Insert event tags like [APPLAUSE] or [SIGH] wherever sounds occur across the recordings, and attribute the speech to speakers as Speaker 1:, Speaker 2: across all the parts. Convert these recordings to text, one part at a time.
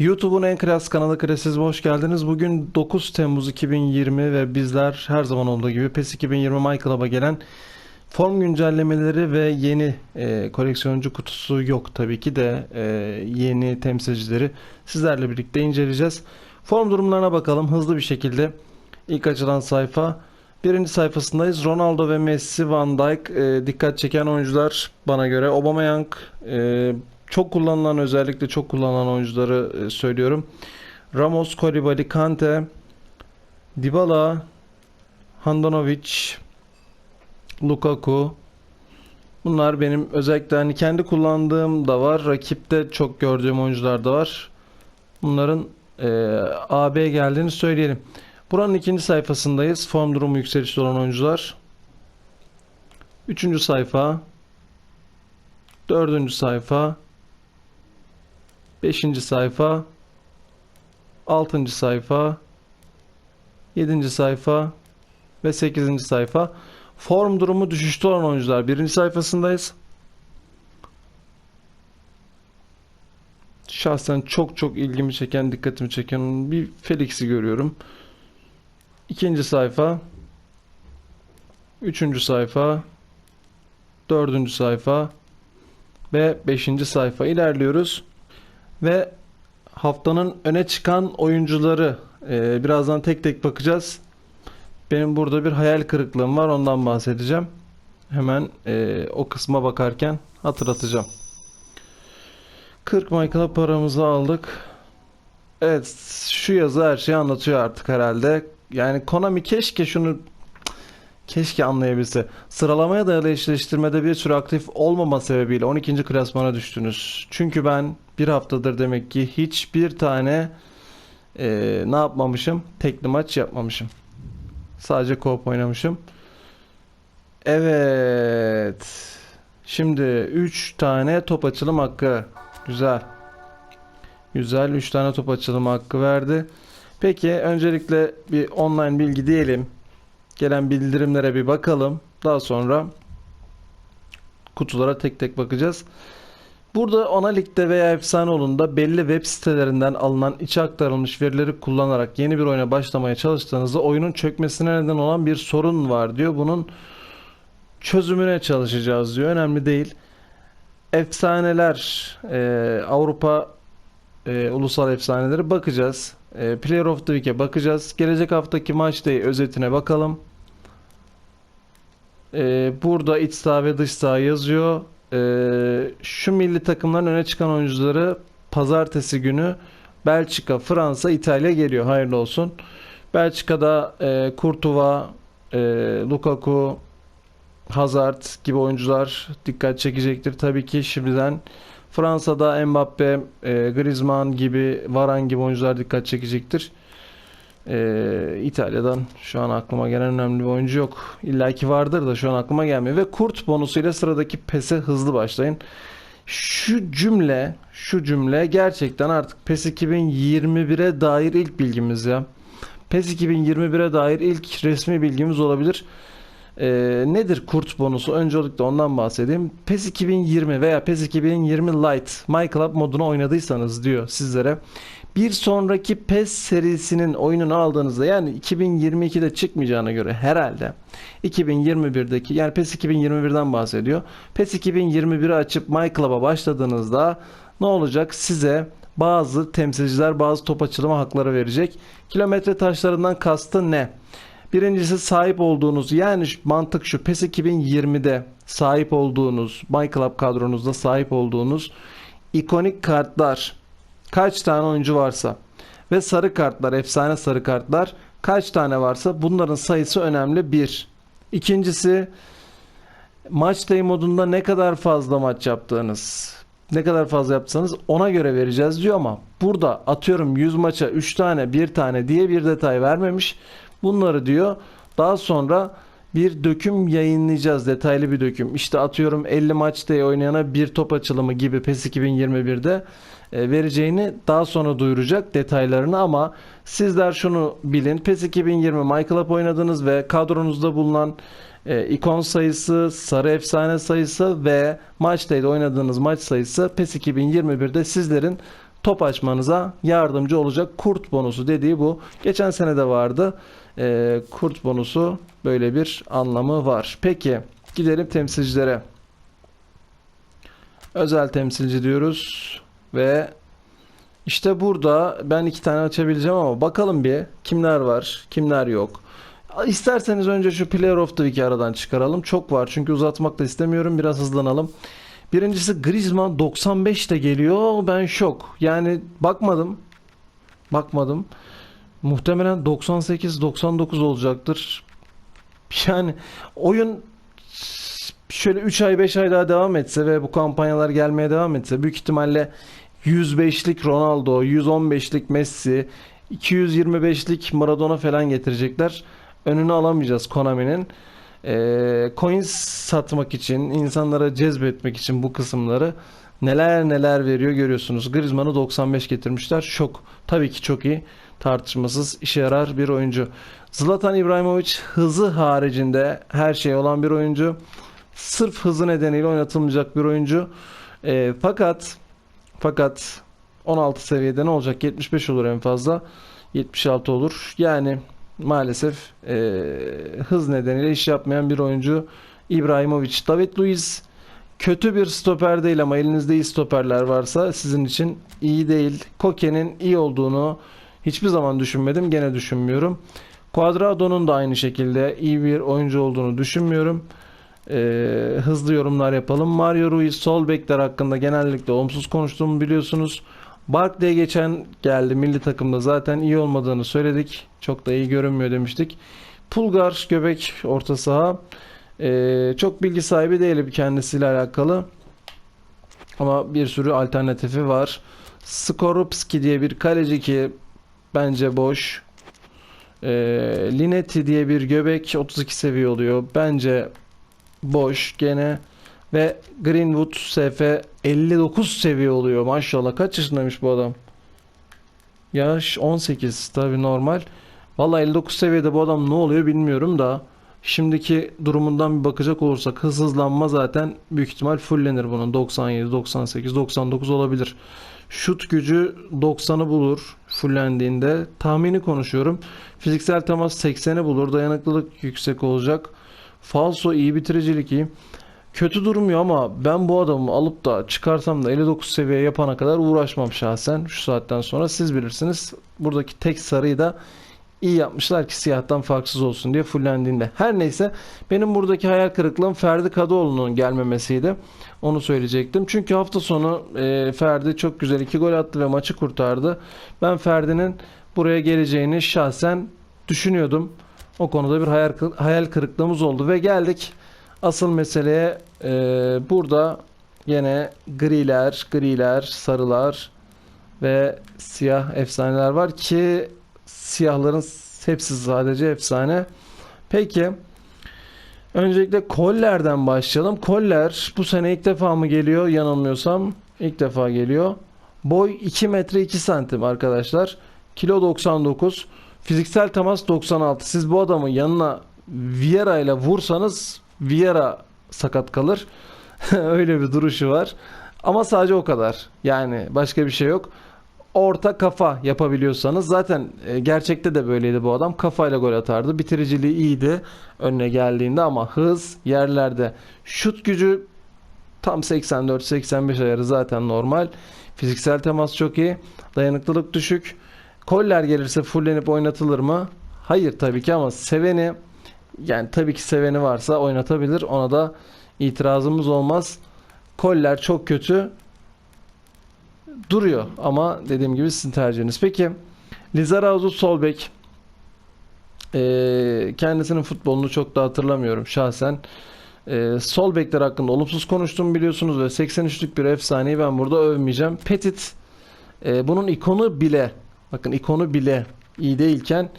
Speaker 1: YouTube'un en klas kanalı Kresiz hoş geldiniz. Bugün 9 Temmuz 2020 ve bizler her zaman olduğu gibi PES 2020 My Club'a gelen form güncellemeleri ve yeni e, koleksiyoncu kutusu yok tabii ki de e, yeni temsilcileri sizlerle birlikte inceleyeceğiz. Form durumlarına bakalım hızlı bir şekilde. İlk açılan sayfa. Birinci sayfasındayız. Ronaldo ve Messi, Van Dijk e, dikkat çeken oyuncular bana göre. Aubameyang e, çok kullanılan özellikle çok kullanılan oyuncuları e, söylüyorum. Ramos, Koulibaly, Kante, Dybala, Handanovic, Lukaku. Bunlar benim özellikle hani kendi kullandığım da var. Rakipte çok gördüğüm oyuncular da var. Bunların e, AB geldiğini söyleyelim. Buranın ikinci sayfasındayız. Form durumu yükselişte olan oyuncular. Üçüncü sayfa. Dördüncü sayfa. Beşinci sayfa. Altıncı sayfa. Yedinci sayfa. Ve sekizinci sayfa. Form durumu düşüşte olan oyuncular. Birinci sayfasındayız. Şahsen çok çok ilgimi çeken, dikkatimi çeken bir Felix'i görüyorum. İkinci sayfa. Üçüncü sayfa. Dördüncü sayfa. Ve beşinci sayfa ilerliyoruz. Ve haftanın öne çıkan oyuncuları e, birazdan tek tek bakacağız. Benim burada bir hayal kırıklığım var ondan bahsedeceğim. Hemen e, o kısma bakarken hatırlatacağım. 40 Michael'a paramızı aldık. Evet şu yazı her şeyi anlatıyor artık herhalde. Yani Konami keşke şunu keşke anlayabilse. Sıralamaya dayalı eşleştirmede bir sürü aktif olmama sebebiyle 12. klasmana düştünüz. Çünkü ben bir haftadır demek ki hiçbir tane eee, ne yapmamışım? Tekli maç yapmamışım. Sadece co-op oynamışım. Evet. Şimdi 3 tane top açılım hakkı. Güzel. Güzel 3 tane top açılım hakkı verdi. Peki öncelikle bir online bilgi diyelim. Gelen bildirimlere bir bakalım. Daha sonra kutulara tek tek bakacağız. Burada ana ligde veya Efsanoğlu'nda belli web sitelerinden alınan içe aktarılmış verileri kullanarak yeni bir oyuna başlamaya çalıştığınızda oyunun çökmesine neden olan bir sorun var diyor. Bunun çözümüne çalışacağız diyor. Önemli değil. Efsaneler, e, Avrupa e, ulusal efsaneleri bakacağız. E, Player of the Week'e bakacağız. Gelecek haftaki maç day özetine bakalım. E, burada iç saha ve dış saha yazıyor. E, şu milli takımların öne çıkan oyuncuları pazartesi günü Belçika, Fransa, İtalya geliyor. Hayırlı olsun. Belçika'da e, Courtois, e, Lukaku, Hazard gibi oyuncular dikkat çekecektir. Tabii ki şimdiden Fransa'da Mbappe, e, Griezmann gibi, Varane gibi oyuncular dikkat çekecektir. E, İtalya'dan şu an aklıma gelen önemli bir oyuncu yok. İlla ki vardır da şu an aklıma gelmiyor. Ve kurt bonusuyla sıradaki PES'e hızlı başlayın. Şu cümle, şu cümle gerçekten artık PES 2021'e dair ilk bilgimiz ya. PES 2021'e dair ilk resmi bilgimiz olabilir. Ee, nedir kurt bonusu? Öncelikle ondan bahsedeyim. PES 2020 veya PES 2020 Lite My Club modunu oynadıysanız diyor sizlere. Bir sonraki PES serisinin oyununu aldığınızda yani 2022'de çıkmayacağına göre herhalde 2021'deki yani PES 2021'den bahsediyor. PES 2021'i açıp My Club'a başladığınızda ne olacak? Size bazı temsilciler bazı top açılımı hakları verecek. Kilometre taşlarından kastı ne? Birincisi sahip olduğunuz yani mantık şu PES 2020'de sahip olduğunuz My Club kadronuzda sahip olduğunuz ikonik kartlar kaç tane oyuncu varsa ve sarı kartlar efsane sarı kartlar kaç tane varsa bunların sayısı önemli bir. İkincisi maç day modunda ne kadar fazla maç yaptığınız ne kadar fazla yaptıysanız ona göre vereceğiz diyor ama burada atıyorum 100 maça 3 tane 1 tane diye bir detay vermemiş. Bunları diyor daha sonra bir döküm yayınlayacağız detaylı bir döküm. İşte atıyorum 50 maçta oynayana bir top açılımı gibi PES 2021'de e, vereceğini daha sonra duyuracak detaylarını ama sizler şunu bilin. PES 2020 My Club oynadınız ve kadronuzda bulunan e, ikon sayısı, sarı efsane sayısı ve maçtaydı oynadığınız maç sayısı PES 2021'de sizlerin top açmanıza yardımcı olacak kurt bonusu dediği bu. Geçen sene de vardı. Ee, kurt bonusu böyle bir anlamı var. Peki gidelim temsilcilere. Özel temsilci diyoruz ve işte burada ben iki tane açabileceğim ama bakalım bir kimler var, kimler yok. İsterseniz önce şu Player of the Week'i aradan çıkaralım. Çok var çünkü uzatmak da istemiyorum. Biraz hızlanalım. Birincisi Griezmann 95 de geliyor. Ben şok. Yani bakmadım. Bakmadım. Muhtemelen 98-99 olacaktır. Yani oyun şöyle 3 ay 5 ay daha devam etse ve bu kampanyalar gelmeye devam etse büyük ihtimalle 105'lik Ronaldo, 115'lik Messi, 225'lik Maradona falan getirecekler. Önünü alamayacağız Konami'nin. Ee, coins satmak için, insanlara cezbetmek için bu kısımları neler neler veriyor görüyorsunuz. Griezmann'ı 95 getirmişler. Şok. Tabii ki çok iyi. Tartışmasız işe yarar bir oyuncu. Zlatan İbrahimovic hızı haricinde her şey olan bir oyuncu. Sırf hızı nedeniyle oynatılmayacak bir oyuncu. Ee, fakat fakat 16 seviyede ne olacak? 75 olur en fazla. 76 olur. Yani maalesef e, hız nedeniyle iş yapmayan bir oyuncu İbrahimovic. David Luiz kötü bir stoper değil ama elinizde iyi stoperler varsa sizin için iyi değil. Koke'nin iyi olduğunu hiçbir zaman düşünmedim. Gene düşünmüyorum. Cuadrado'nun da aynı şekilde iyi bir oyuncu olduğunu düşünmüyorum. Ee, hızlı yorumlar yapalım. Mario Ruiz sol bekler hakkında genellikle olumsuz konuştuğumu biliyorsunuz. Barkley geçen geldi milli takımda zaten iyi olmadığını söyledik. Çok da iyi görünmüyor demiştik. Pulgar göbek orta saha. Ee, çok bilgi sahibi değilim kendisiyle alakalı. Ama bir sürü alternatifi var. Skorupski diye bir kaleci ki bence boş. Ee, Linetti diye bir göbek 32 seviye oluyor. Bence boş gene. Ve Greenwood SF 59 seviye oluyor maşallah. Kaç yaşındaymış bu adam? Yaş 18 tabi normal. Vallahi 59 seviyede bu adam ne oluyor bilmiyorum da. Şimdiki durumundan bir bakacak olursak hız hızlanma zaten büyük ihtimal fullenir bunun. 97, 98, 99 olabilir. Şut gücü 90'ı bulur fullendiğinde. Tahmini konuşuyorum. Fiziksel temas 80'i bulur. Dayanıklılık yüksek olacak. Falso iyi bitiricilik iyi. Kötü durmuyor ama ben bu adamı alıp da çıkarsam da 59 seviye yapana kadar uğraşmam şahsen şu saatten sonra siz bilirsiniz. Buradaki tek sarıyı da iyi yapmışlar ki siyahtan farksız olsun diye fullendiğinde. Her neyse benim buradaki hayal kırıklığım Ferdi Kadıoğlu'nun gelmemesiydi. Onu söyleyecektim. Çünkü hafta sonu e, Ferdi çok güzel iki gol attı ve maçı kurtardı. Ben Ferdi'nin buraya geleceğini şahsen düşünüyordum. O konuda bir hayal, hayal kırıklığımız oldu ve geldik asıl meseleye. E, burada yine griler, griler, sarılar ve siyah efsaneler var ki siyahların hepsi sadece efsane. Peki öncelikle Koller'den başlayalım. Koller bu sene ilk defa mı geliyor yanılmıyorsam ilk defa geliyor. Boy 2 metre 2 santim arkadaşlar. Kilo 99. Fiziksel temas 96. Siz bu adamın yanına Vieira ile vursanız Vieira sakat kalır. [LAUGHS] Öyle bir duruşu var. Ama sadece o kadar. Yani başka bir şey yok. Orta kafa yapabiliyorsanız zaten e, gerçekte de böyleydi bu adam. Kafayla gol atardı. Bitiriciliği iyiydi önüne geldiğinde ama hız yerlerde. Şut gücü tam 84-85 ayarı zaten normal. Fiziksel temas çok iyi. Dayanıklılık düşük. Koller gelirse fullenip oynatılır mı? Hayır tabii ki ama seveni yani tabii ki seveni varsa oynatabilir. Ona da itirazımız olmaz. Koller çok kötü duruyor ama dediğim gibi sizin tercihiniz. Peki Lizarazu sol bek. Ee, kendisinin futbolunu çok da hatırlamıyorum şahsen. Ee, sol bekler hakkında olumsuz konuştuğumu biliyorsunuz ve 83'lük bir efsaneyi ben burada övmeyeceğim. Petit e, bunun ikonu bile bakın ikonu bile iyi değilken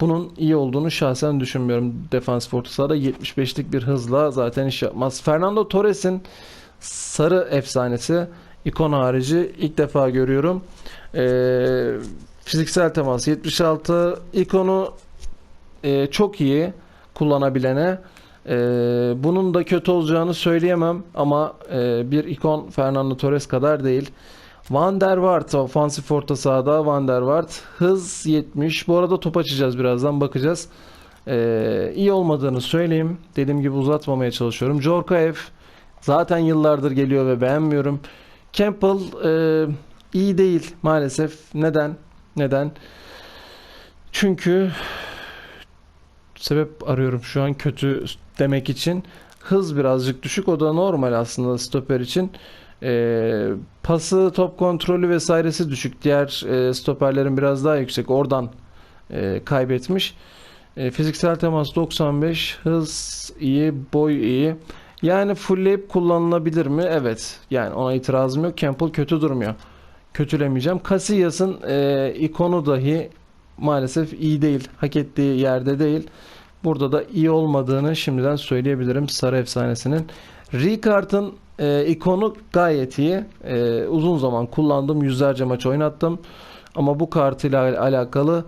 Speaker 1: bunun iyi olduğunu şahsen düşünmüyorum. Defans orta sahada 75'lik bir hızla zaten iş yapmaz. Fernando Torres'in sarı efsanesi ikon harici ilk defa görüyorum. Ee, fiziksel temas 76 ikonu e, çok iyi kullanabilene. Ee, bunun da kötü olacağını söyleyemem ama e, bir ikon Fernando Torres kadar değil. Van der Vaart ofansif orta sahada Van der Vaart hız 70 bu arada top açacağız birazdan bakacağız ee, iyi olmadığını söyleyeyim dediğim gibi uzatmamaya çalışıyorum Jorkaev zaten yıllardır geliyor ve beğenmiyorum Campbell e, iyi değil maalesef neden neden çünkü sebep arıyorum şu an kötü demek için hız birazcık düşük o da normal aslında stoper için ee, pası, top kontrolü vesairesi düşük. Diğer e, stoperlerin biraz daha yüksek. Oradan e, kaybetmiş. E, fiziksel temas 95, hız iyi, boy iyi. Yani fullleyip kullanılabilir mi? Evet. Yani ona itirazım yok. Campbell kötü durmuyor. Kötülemeyeceğim. Casillas'ın e, ikonu dahi maalesef iyi değil. Hak ettiği yerde değil. Burada da iyi olmadığını şimdiden söyleyebilirim Sarı Efsanesi'nin. Ricard'ın e, ikonu gayet iyi. E, uzun zaman kullandım. Yüzlerce maç oynattım. Ama bu kartıyla alakalı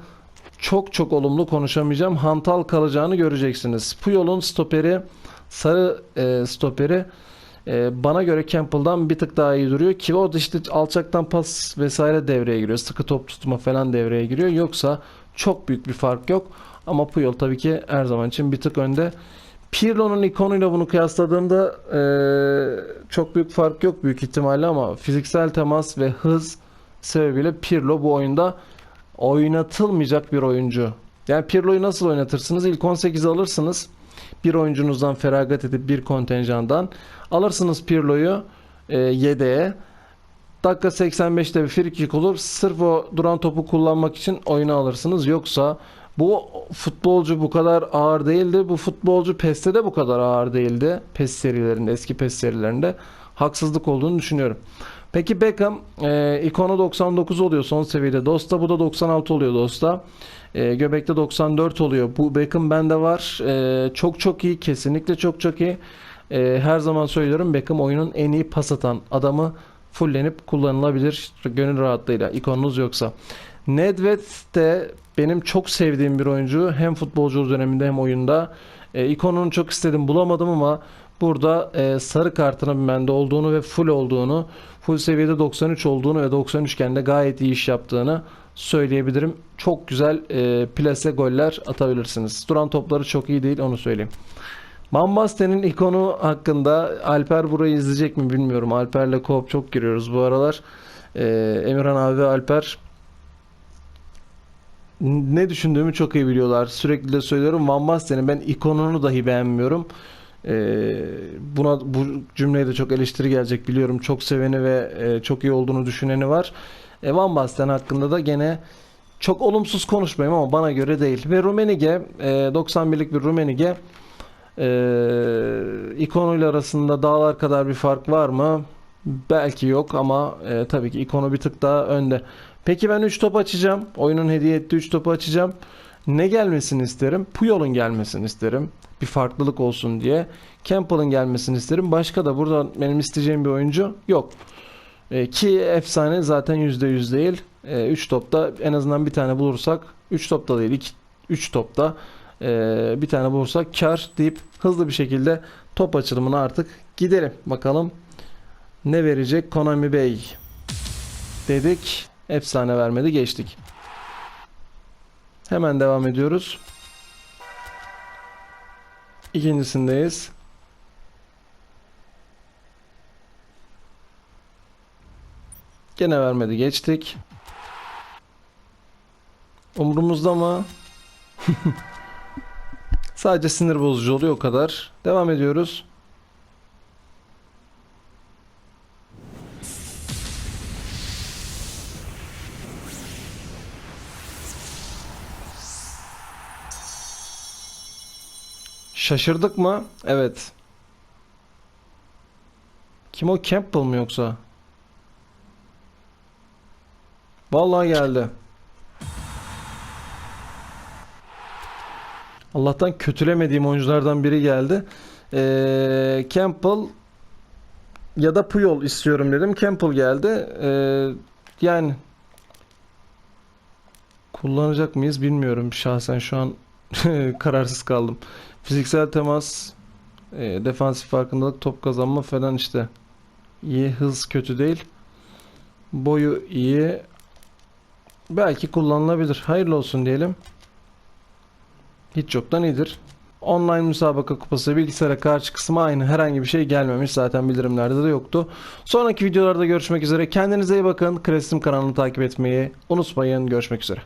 Speaker 1: çok çok olumlu konuşamayacağım. Hantal kalacağını göreceksiniz. Puyol'un stoperi, sarı e, stoperi e, bana göre Campbell'dan bir tık daha iyi duruyor ki o da işte alçaktan pas vesaire devreye giriyor. Sıkı top tutma falan devreye giriyor. Yoksa çok büyük bir fark yok. Ama Puyol tabii ki her zaman için bir tık önde. Pirlo'nun ikonuyla bunu kıyasladığımda eee, çok büyük fark yok büyük ihtimalle ama fiziksel temas ve hız sebebiyle Pirlo bu oyunda oynatılmayacak bir oyuncu. Yani Pirlo'yu nasıl oynatırsınız? İlk 18'i alırsınız. Bir oyuncunuzdan feragat edip bir kontenjandan alırsınız Pirlo'yu e, yedeğe. Dakika 85'te bir frikik olur. Sırf o duran topu kullanmak için oyuna alırsınız. Yoksa bu futbolcu bu kadar ağır değildi. Bu futbolcu PES'te de bu kadar ağır değildi. PES serilerinde, eski PES serilerinde. Haksızlık olduğunu düşünüyorum. Peki Beckham e, ikonu 99 oluyor son seviyede Dost'ta. Bu da 96 oluyor Dost'ta. E, Göbek'te 94 oluyor. Bu Beckham bende var. E, çok çok iyi. Kesinlikle çok çok iyi. E, her zaman söylüyorum Beckham oyunun en iyi pas atan adamı fullenip kullanılabilir gönül rahatlığıyla ikonunuz yoksa. Nedved de benim çok sevdiğim bir oyuncu. Hem futbolcu döneminde hem oyunda. E, ikonunu çok istedim bulamadım ama burada e, sarı kartının bende olduğunu ve full olduğunu, full seviyede 93 olduğunu ve 93 iken de gayet iyi iş yaptığını söyleyebilirim. Çok güzel e, plase goller atabilirsiniz. Duran topları çok iyi değil onu söyleyeyim. Van Basten'in ikonu hakkında Alper burayı izleyecek mi bilmiyorum. Alper'le co çok giriyoruz bu aralar. E, Emirhan abi ve Alper ne düşündüğümü çok iyi biliyorlar. Sürekli de söylüyorum. Van Basten'in ben ikonunu dahi beğenmiyorum. Ee, buna bu cümleye de çok eleştiri gelecek biliyorum. Çok seveni ve e, çok iyi olduğunu düşüneni var. E, Van Basten hakkında da gene çok olumsuz konuşmayayım ama bana göre değil. Ve Rummenigge e, 91'lik bir Rummenigge e, ikonuyla arasında dağlar kadar bir fark var mı? Belki yok ama e, tabii ki ikonu bir tık daha önde. Peki ben 3 top açacağım. Oyunun hediye ettiği 3 topu açacağım. Ne gelmesini isterim? Puyol'un gelmesini isterim. Bir farklılık olsun diye. Campbell'ın gelmesini isterim. Başka da burada benim isteyeceğim bir oyuncu yok. E, ki efsane zaten %100 değil. 3 topta en azından bir tane bulursak 3 topta değil 3 topta e, bir tane bulursak kar deyip hızlı bir şekilde top açılımına artık gidelim. Bakalım ne verecek Konami Bey dedik. Efsane vermedi geçtik. Hemen devam ediyoruz. İkincisindeyiz. Gene vermedi geçtik. Umurumuzda mı? [LAUGHS] Sadece sinir bozucu oluyor o kadar. Devam ediyoruz. Şaşırdık mı? Evet. Kim o Campbell mı yoksa? Vallahi geldi. Allah'tan kötülemediğim oyunculardan biri geldi. Ee, Campbell ya da Puyol istiyorum dedim. Campbell geldi. Ee, yani kullanacak mıyız bilmiyorum. Şahsen şu an [LAUGHS] kararsız kaldım. Fiziksel temas, e, defansif farkındalık, top kazanma falan işte. İyi, hız kötü değil. Boyu iyi. Belki kullanılabilir. Hayırlı olsun diyelim. Hiç yoktan iyidir. Online müsabaka kupası bilgisayara karşı kısmı aynı. Herhangi bir şey gelmemiş. Zaten bildirimlerde de yoktu. Sonraki videolarda görüşmek üzere. Kendinize iyi bakın. Kresim kanalını takip etmeyi unutmayın. Görüşmek üzere.